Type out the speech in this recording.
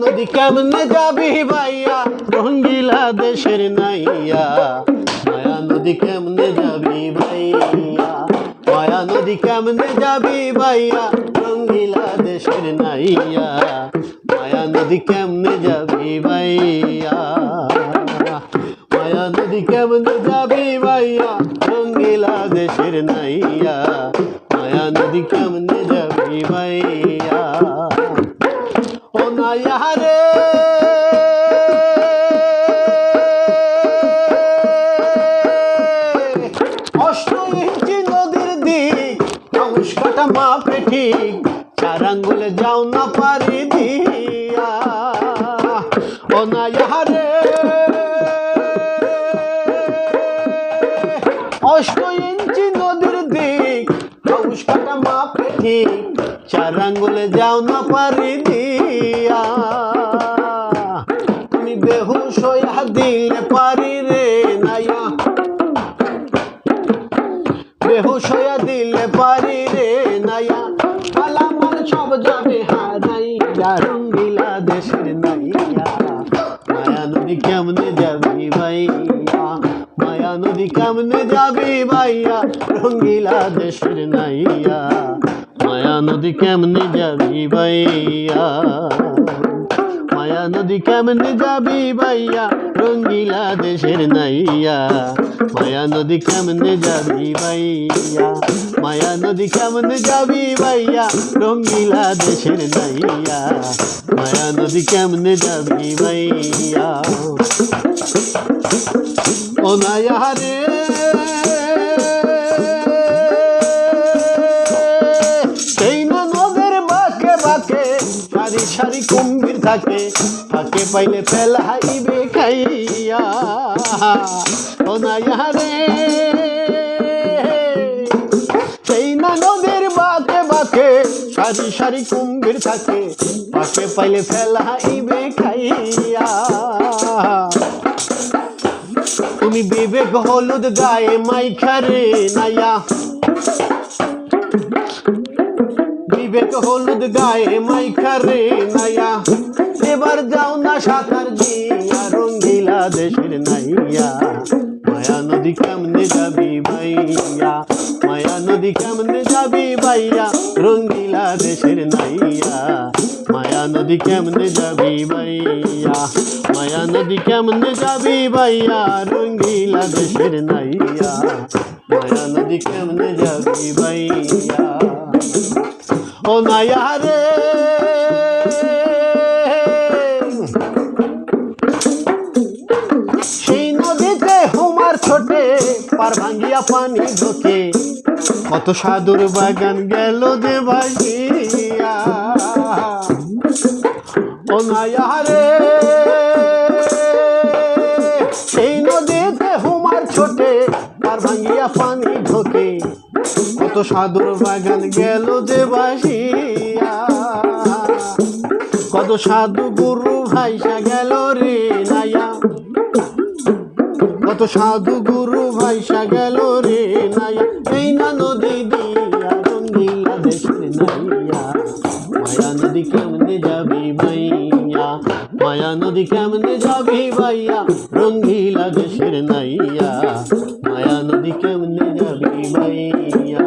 নদী কেমনে যাবি ভাইয়া? রঙ্গিলা দেশের নাইয়া। মায়া নদী কেমনে যাবি ভাইয়া। মায়া নদী কেমনে যাবি ভাইয়া রঙ্গিলা দেশের নাইয়া। মায়া নদী কেমনে যাবি ভাইয়া। মায়া নদী কেমনে যাবি ভাইয়া রঙ্গিলা দেশের নাইয়া। মায়া নদী কেমনে যাবি ভাইয়া। মাপে ঠিক চার আঙ্গুলে যাও না পারি দিয়া। ও নাইয়া রে অষ্ট ইঞ্চি নদীর দিক আউশ কাটা মাপে ঠিক চার আঙ্গুলে যাও না পারি দিয়া। তুমি বেহুশ হইয়া দিলে পারি রে নাইয়া বেহুশ হইয়া যাবে হারাইয়া, রঙ্গিলা দেশের নাইয়া। মায়া নদী কেমনে যাবি ভাইয়া? মায়া নদী কেমনে যাবি ভাইয়া? রঙ্গিলা দেশের নাইয়া। মায়া নদী কেমনে যাবি ভাইয়া? মায়া নদী কেমনে যাবি ভাইয়া? রঙ্গিলা দেশের নাইয়া। মায়া নদী কেমনে যাবি ভাইয়া? মায়া নদী কেমনে যাবি ভাইয়া? রঙ্গিলা দেশের নাইয়া। মায়া নদী কেমনে যাবি ভাইয়া? ও নাইয়া রে সারি সারি কুম্ভীর থাকে থাকে পাইলে ফেলাইবে খাইয়া। ও নাইয়া রে। সেই না নদের বাঁকে বাঁকে সারি সারি কুম্ভীর থাকে পাকে পাইলে ফেলাইবে খাইয়া। তুমি বিবেক হলুদ গায়ে মাইখারে নাইয়া বিবেক হলুদ গায়ে মাইখারে নাইয়া। এবার যাও না সাঁতার দিয়া, রঙ্গিলা দেশের নাইয়া। মায়া নদী কেমনে যাবি ভাইয়া, মায়া নদী কেমনে যাবি ভাইয়া, রঙ্গিলা দেশের নাইয়া। মায়া নদী কেমনে যাবি ভাইয়া, মায়া নদী কেমনে যাবি ভাইয়া, রঙ্গিলা দেশের নাইয়া। মায়া নদী কেমনে যাবি ভাইয়া। ও নাইয়া রে সেই নদীতে হুমার ছোটে পার ভাঙ্গিয়া পানি ঢোকে। কত সাধুর বাগান গেল যে ভাইয়া ও নাইয়া রে সেই নদীতে হুমার ছোটে পার ভাঙ্গিয়া পানি সাধুর বাগান গেল যে কত সাধু গুরু ভাইসা গেল রে নাইয়া কত সাধু গুরু ভাইসা গেল রে নাইয়া এই না নদী দিয়া দেশের নাইয়া। নদী কেমনে যাবি মাইয়া মায়া নদী কেমনে যাবি মাইয়া রঙ্গিলা দেশের নাইয়া। মায়া নদী কেমনে যাবি ভাইয়া?